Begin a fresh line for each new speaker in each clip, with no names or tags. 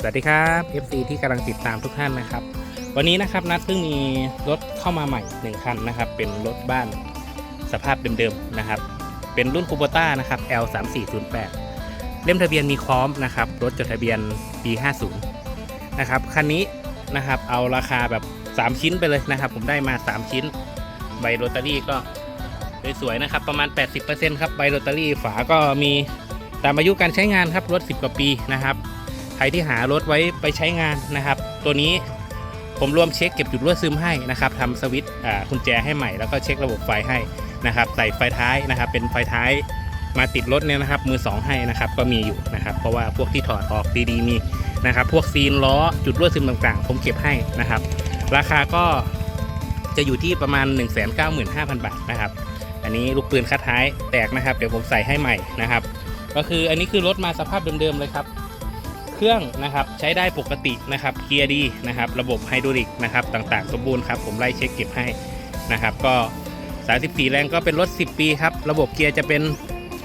สวัสดีครับ FC ที่กำลังติดตามทุกท่านนะครับ วันนี้นะครับนัดเพิ่งมีรถเข้ามาใหม่หนึ่งคันนะครับ เป็นรถบ้านสภาพเดิมๆนะครับ เป็นรุ่นคูโบต้านะครับ L 3 4 0 8 เล่มทะเบียนมีคอมนะครับ รถจดทะเบียนปี 50 นะครับ คันนี้นะครับเอาราคาแบบ 3 ชิ้นไปเลยนะครับ ผมได้มา 3 ชิ้น ใบโรตารี่ก็สวยๆนะครับ ประมาณ 80%ครับ ใบโรตารี่ฝาก็มีตามอายุการใช้งานครับ รถ 10 กว่าปีนะครับ ใครที่หารถไว้ไปใช้งานนะครับ ตัวนี้ผมรวมเช็คเก็บจุดรั่วซึมให้นะครับทำสวิตช์กุญแจให้ใหม่แล้วก็เช็คระบบไฟให้นะครับใส่ไฟท้ายนะครับ เป็นไฟท้ายมาติดรถเนี่ยนะครับ มือสองให้นะครับก็มีอยู่นะครับ เพราะว่าพวกที่ถอดออกดีๆมีนะครับ พวกซีนล้อจุดรั่วซึมต่างๆ ผมเก็บให้นะครับ ราคาก็จะอยู่ที่ประมาณ 1 9 5 0 0 0 บาทนะครับ อันนี้ลูกปืนคัดท้ายแตกนะครับ เดี๋ยวผมใส่ให้ใหม่นะครับ ก็คืออันนี้คือรถมาสภาพเดิมๆเลยครับ เครื่องนะครับใช้ได้ปกตินะครับเกียร์ดีนะครับระบบไฮดรอลิกนะครับต่างๆ สมบูรณ์ครับผมไล่เช็คเก็บให้นะครับก็ 34 แรงก็เป็นรถ 10 ปีครับระบบเกียร์จะเป็น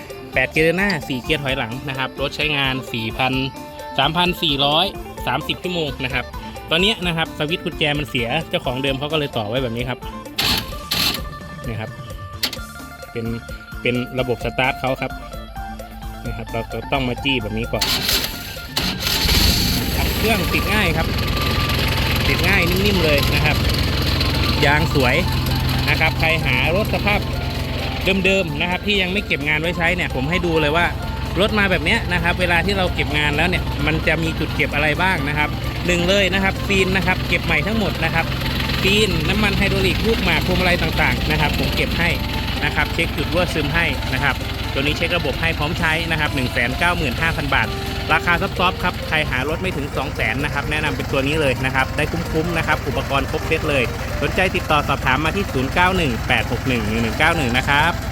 8 เกียร์หน้า 4 เกียร์ถอยหลังนะครับรถใช้งาน 4,000 3,430 ชั่วโมงนะครับตอนนี้นะครับสวิตช์กุญแจมันเสียเจ้าของเดิมเขาก็เลยต่อไว้แบบนี้ครับนี่ครับเป็นเป็นระบบสตาร์ทเขาครับนะครับเราก็ต้องมาจี้แบบนี้ก่อน เครื่องติดง่ายครับ ติดง่ายนิ่มๆเลยนะครับ ยางสวยนะครับ ใครหารถสภาพเดิมๆนะครับ ที่ยังไม่เก็บงานไว้ใช้เนี่ย ผมให้ดูเลยว่ารถมาแบบเนี้ยนะครับ เวลาที่เราเก็บงานแล้วเนี่ยมันจะมีจุดเก็บอะไรบ้างนะครับหนึ่งเลยนะครับซีนนะครับ เก็บใหม่ทั้งหมดนะครับซีนน้ำมันไฮดรอลิกลูกหมากพวงมาลัยต่างๆนะครับ ผมเก็บให้นะครับ เช็คจุดรั่วซึมให้นะครับ ตัวนี้เช็คระบบให้พร้อมใช้นะครับ195,000 บาท ราคาซับซ้อนครับ ใครหารถไม่ถึง 200,000นะครับ แนะนำเป็นตัวนี้เลยนะครับ ได้คุ้มๆนะครับ อุปกรณ์ครบเซตเลย สนใจติดต่อสอบถามมาที่ 0918611191 นะครับ